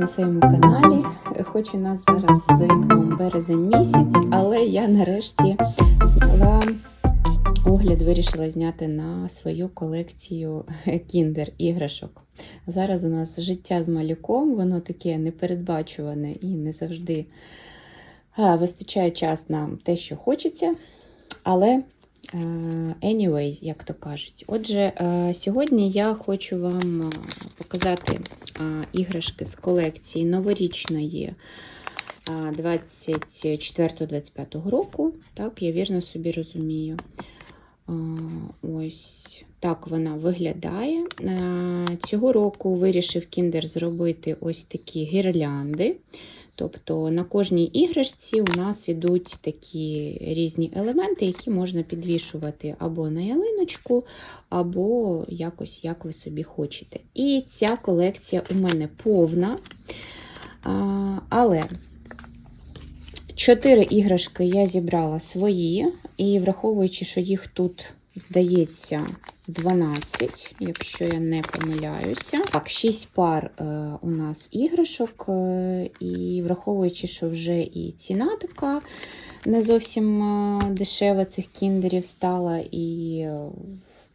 на своєму каналі. Хоч у нас зараз за вікном березень місяць, але я нарешті зняла огляд, вирішила зняти на свою колекцію кіндер іграшок. Зараз у нас життя з малюком, воно таке непередбачуване і не завжди вистачає час на те, що хочеться. Але anyway, як то кажуть. Отже, е, сьогодні я хочу вам е, показати е, іграшки з колекції новорічної е, 24-25 року. Так, я вірно собі розумію. Е, Ось так вона виглядає. Е, Цього року вирішив Кіндер зробити ось такі гірлянди. Тобто на кожній іграшці у нас ідуть такі різні елементи, які можна підвішувати або на ялиночку, або якось як ви собі хочете. І ця колекція у мене повна. Але чотири іграшки я зібрала свої, і враховуючи, що їх тут, здається, 12, якщо я не помиляюся. Так, 6 пар е, у нас іграшок, е, і враховуючи, що вже і ціна така не зовсім е, дешева цих кіндерів стала, і е,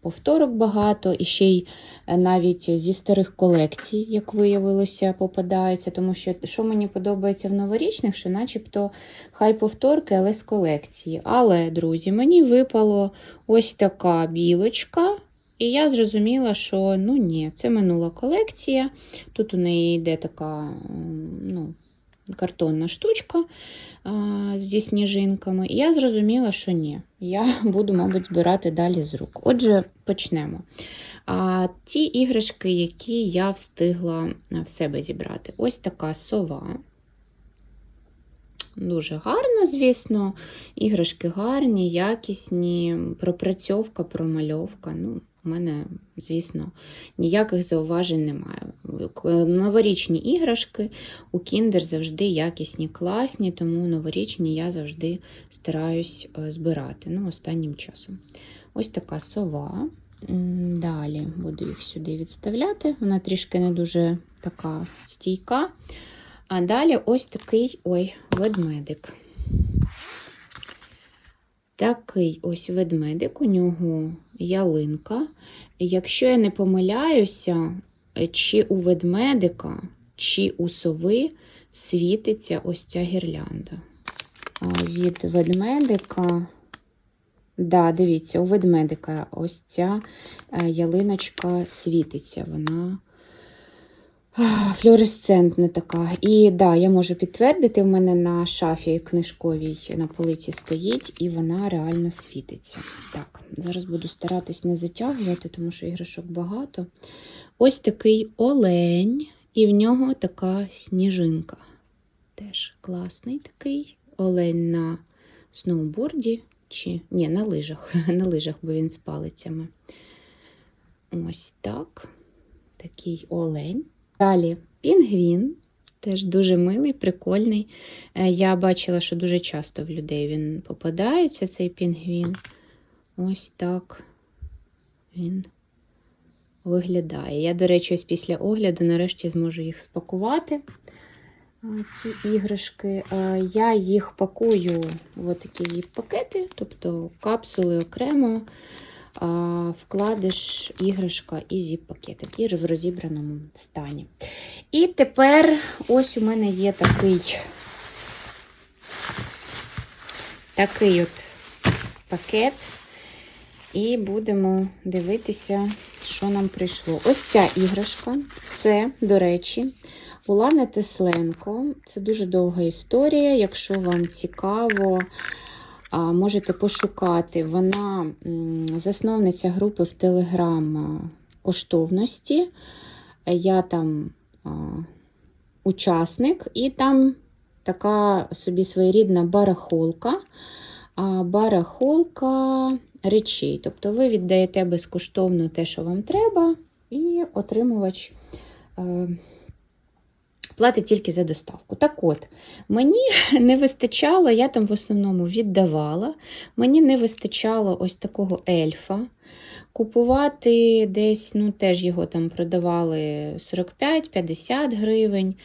повторок багато, і ще й е, навіть зі старих колекцій, як виявилося, попадаються. Тому що що мені подобається в новорічних, що начебто хай повторки, але з колекції. Але, друзі, мені випало ось така білочка. І я зрозуміла, що ну ні, це минула колекція. Тут у неї йде така ну, картонна штучка а, зі сніжинками. І я зрозуміла, що ні. Я буду, мабуть, збирати далі з рук. Отже, почнемо. А, Ті іграшки, які я встигла в себе зібрати. Ось така сова. Дуже гарно, звісно. Іграшки гарні, якісні, пропрацьовка, промальовка. Ну, у мене, звісно, ніяких зауважень немає. Новорічні іграшки у Kinder завжди якісні, класні, тому новорічні я завжди стараюсь е, збирати ну, останнім часом. Ось така сова. Далі буду їх сюди відставляти. Вона трішки не дуже така стійка. А далі ось такий ой, ведмедик. Такий ось ведмедик, у нього ялинка. Якщо я не помиляюся, чи у ведмедика, чи у сови світиться ось ця гірлянда. Від ведмедика, да, дивіться, у ведмедика ось ця е, ялиночка світиться. Вона Флюоресцентна така. І да, я можу підтвердити, в мене на шафі книжковій на полиці стоїть, і вона реально світиться. Так, зараз буду старатись не затягувати, тому що іграшок багато. Ось такий олень, і в нього така сніжинка. Теж класний такий олень на сноуборді. Чи ні, на лижах, на лижах, бо він з палицями. Ось так. Такий олень. Далі пінгвін, теж дуже милий, прикольний. Е, Я бачила, що дуже часто в людей він попадається, цей пінгвін. Ось так він виглядає. Я, до речі, ось після огляду нарешті зможу їх спакувати. Ці іграшки. Е, Я їх пакую в такі зіп-пакети, тобто капсули окремо вкладиш іграшка і зіп-пакетик, і в розібраному стані. І тепер ось у мене є такий такий от пакет. І будемо дивитися, що нам прийшло. Ось ця іграшка. Це, до речі, Улана Тесленко. Це дуже довга історія. Якщо вам цікаво, Можете пошукати. Вона засновниця групи в Телеграм коштовності. Я там учасник, і там така собі своєрідна барахолка. Барахолка речей. Тобто ви віддаєте безкоштовно те, що вам треба, і отримувач е, платить тільки за доставку. Так от, мені не вистачало, я там в основному віддавала, мені не вистачало ось такого ельфа. Купувати десь, ну теж його там продавали 45-50 гривень,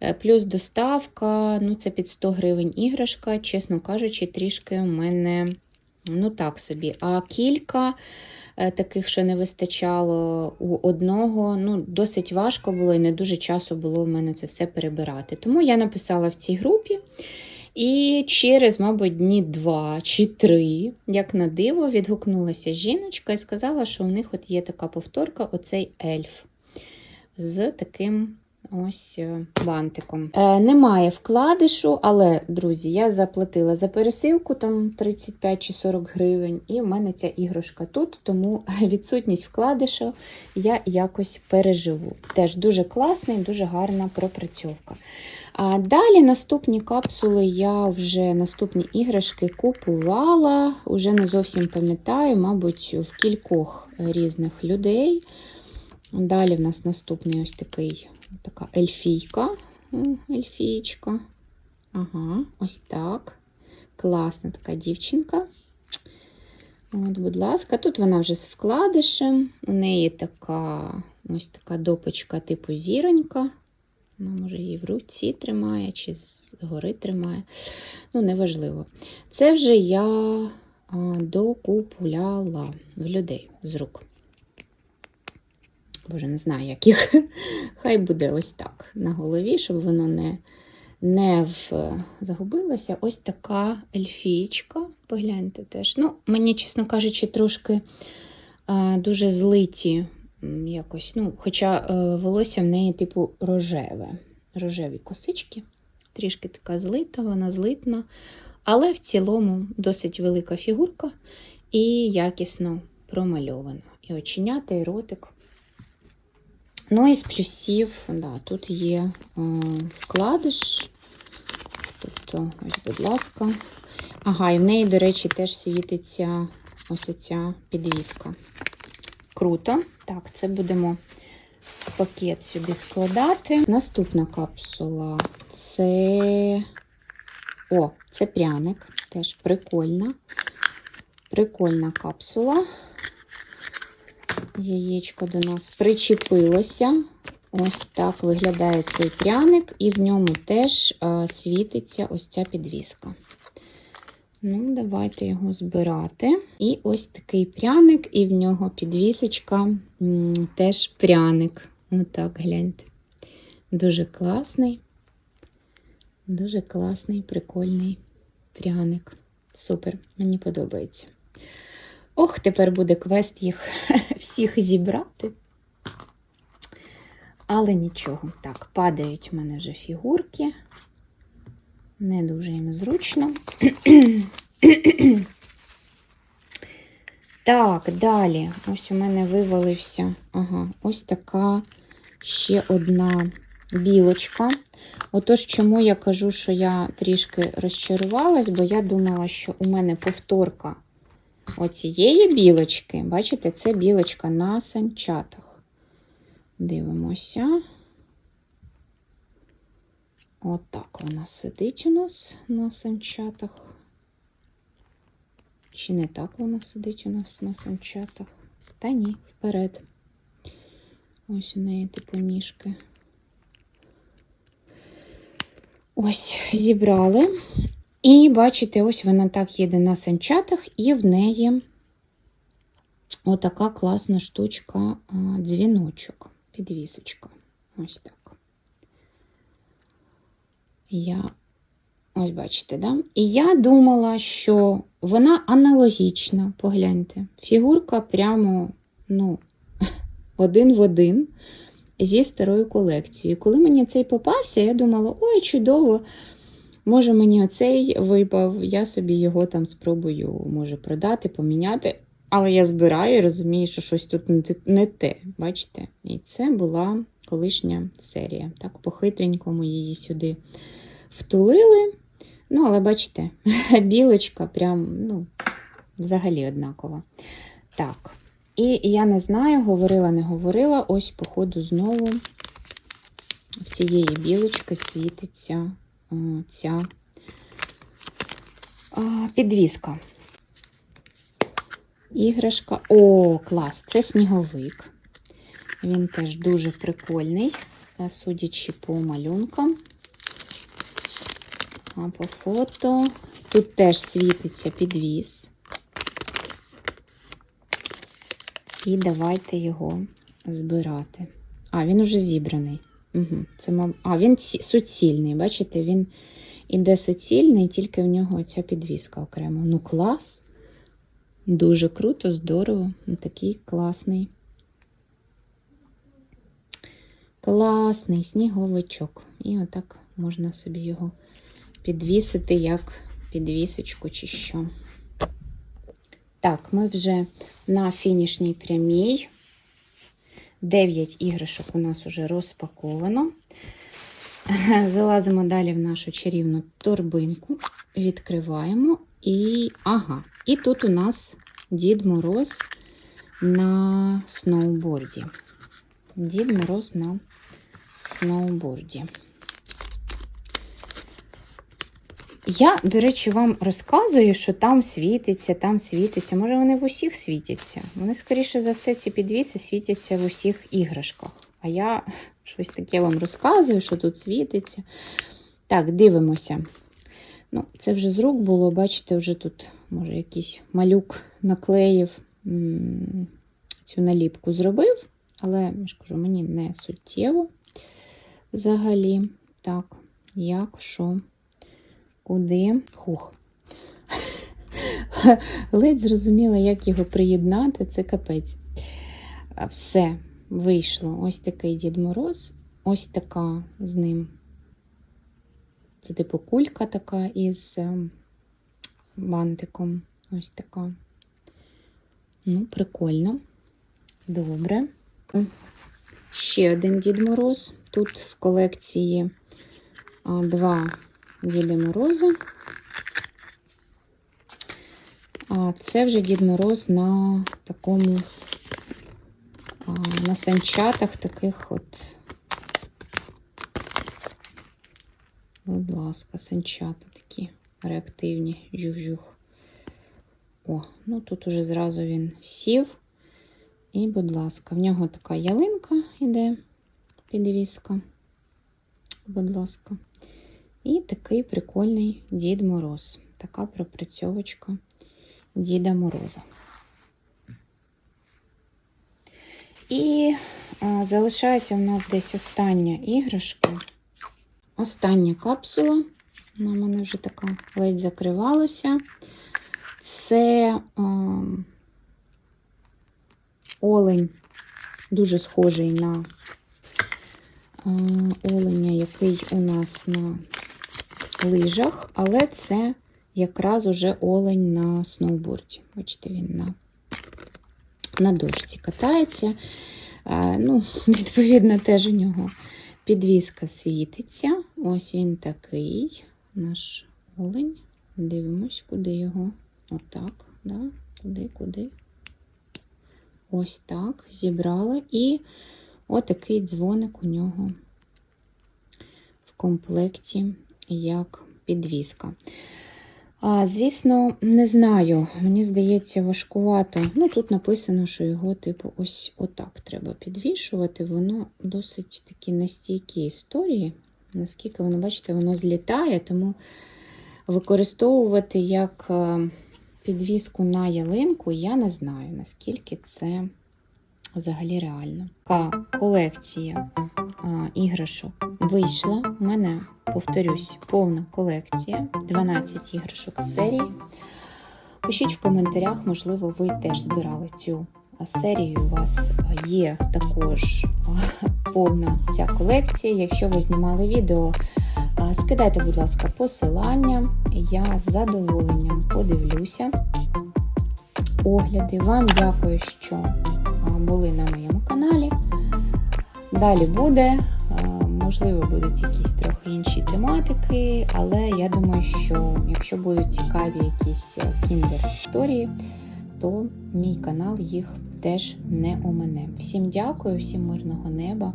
е, плюс доставка, ну це під 100 гривень іграшка, чесно кажучи, трішки у мене, ну так собі. А кілька таких, що не вистачало у одного, ну досить важко було і не дуже часу було в мене це все перебирати. Тому я написала в цій групі. І через, мабуть, дні два чи три, як на диво, відгукнулася жіночка і сказала, що у них от є така повторка, оцей ельф з таким ось е, бантиком. Е, немає вкладишу, але, друзі, я заплатила за пересилку там 35 чи 40 гривень, і в мене ця іграшка тут, тому відсутність вкладишу я якось переживу. Теж дуже класний, дуже гарна пропрацьовка. А далі наступні капсули я вже наступні іграшки купувала. Уже не зовсім пам'ятаю, мабуть, в кількох різних людей. Далі в нас наступний ось такий така ельфійка. Ельфієчка. Ага, ось так. Класна така дівчинка. От, будь ласка, тут вона вже з вкладишем. У неї така ось така допочка типу зіронька. Ну, може, її в руці тримає, чи згори тримає. Ну, неважливо. Це вже я а, докупляла в людей з рук. Боже, не знаю, як їх. Хай буде ось так на голові, щоб воно не, не в... загубилося. Ось така ельфієчка. Погляньте теж. Ну, мені, чесно кажучи, трошки а, дуже злиті якось. Ну, Хоча е, волосся в неї, типу, рожеве. Рожеві косички. Трішки така злита, вона злитна. Але в цілому досить велика фігурка і якісно промальована. І оченята, і ротик. Ну, із плюсів, да, тут є е, вкладиш. Тобто, ось, будь ласка. Ага, і в неї, до речі, теж світиться ось оця підвіска. Круто. Так, це будемо пакет сюди складати. Наступна капсула це. О, це пряник. Теж прикольна. Прикольна капсула. Яєчко до нас причепилося. Ось так виглядає цей пряник, і в ньому теж а, світиться ось ця підвіска. Ну, давайте його збирати. І ось такий пряник, і в нього підвісочка м, теж пряник. Отак, гляньте. Дуже класний. Дуже класний, прикольний пряник. Супер, мені подобається. Ох, тепер буде квест їх всіх зібрати. Але нічого. Так, падають в мене вже фігурки. Не дуже їм зручно. Так, далі. Ось у мене вивалився. Ага, ось така ще одна білочка. Отож, чому я кажу, що я трішки розчарувалась, бо я думала, що у мене повторка оцієї білочки, бачите, це білочка на санчатах. Дивимося. Отак вона сидить у нас на санчатах. Чи не так вона сидить у нас на санчатах? Та ні, вперед. Ось у неї типу ніжки. Ось, зібрали. І бачите, ось вона так їде на санчатах, і в неї отака класна штучка, дзвіночок, підвісочка. Ось так. Я, ось бачите, да? І я думала, що вона аналогічна, погляньте. Фігурка прямо, ну, один в один зі старої колекції. Коли мені цей попався, я думала, ой, чудово. Може, мені оцей випав, я собі його там спробую, може, продати, поміняти. Але я збираю і розумію, що щось тут не те- Бачите? І це була колишня серія. Так, по-хитренькому її сюди втулили. Ну, але бачите, білочка прям, ну, взагалі однакова. Так. І я не знаю, говорила, не говорила. Ось, походу, знову в цієї білочки світиться ця підвіска. Іграшка. О, клас! Це сніговик. Він теж дуже прикольний, судячи по малюнкам. А по фото. Тут теж світиться підвіз. І давайте його збирати. А, він уже зібраний. Угу. Це, маб... А, він суцільний. Бачите, він іде суцільний, тільки в нього ця підвіска окремо. Ну, клас. Дуже круто, здорово. Ну, Такий класний. Класний сніговичок. І отак можна собі його підвісити як підвісочку чи що. Так, ми вже на фінішній прямій. 9 іграшок у нас вже розпаковано. Залазимо далі в нашу чарівну торбинку, відкриваємо і. Ага, і тут у нас Дід Мороз на сноуборді. Дід Мороз на сноуборді. Я, до речі, вам розказую, що там світиться, там світиться. Може, вони в усіх світяться. Вони, скоріше за все, ці підвіси світяться в усіх іграшках. А я щось таке вам розказую, що тут світиться. Так, дивимося. Ну, це вже з рук було, бачите, вже тут, може, якийсь малюк наклеїв цю наліпку зробив, але я ж кажу, мені не суттєво взагалі. Так, як, що, куди. Хух. Ледь зрозуміла, як його приєднати, це капець. Все, вийшло. Ось такий Дід Мороз, ось така з ним. Це типу кулька така із ем, бантиком. Ось така. Ну, прикольно. Добре. Ще один Дід Мороз. Тут в колекції два Діди Морози. А це вже Дід Мороз на такому на санчатах таких от. Будь ласка, санчата такі реактивні, жух-жух. О, ну тут уже зразу він сів. І, будь ласка, в нього така ялинка йде, підвіска. Будь ласка. І такий прикольний Дід Мороз. Така пропрацьовочка Діда Мороза. І а, залишається в нас десь остання іграшка. Остання капсула. Вона в мене вже така ледь закривалася. Це а, олень, дуже схожий на а, оленя, який у нас на лижах, але це якраз уже олень на сноуборді. Бачите, він на, на дошці катається. А, ну, Відповідно, теж у нього підвіска світиться. Ось він такий, наш олень. Дивимось, куди його. Отак, да? куди, куди. Ось так. Зібрала. І отакий дзвоник у нього в комплекті як підвіска. А, Звісно, не знаю. Мені здається, важкувато. Ну, тут написано, що його, типу, ось отак треба підвішувати. Воно досить такі нестійкі історії. Наскільки воно, бачите, воно злітає, тому використовувати як е, підвіску на ялинку, я не знаю, наскільки це взагалі реально. Така колекція а, іграшок вийшла. У мене, повторюсь, повна колекція 12 іграшок з серії. Пишіть в коментарях, можливо, ви теж збирали цю серію. У вас є також повна ця колекція. Якщо ви знімали відео, скидайте, будь ласка, посилання. Я з задоволенням подивлюся. Огляди. Вам дякую, що були на моєму каналі. Далі буде. Можливо, будуть якісь трохи інші тематики, але я думаю, що якщо будуть цікаві якісь кіндер історії, то мій канал їх теж не омине. Всім дякую, всім мирного неба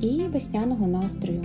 і весняного настрою.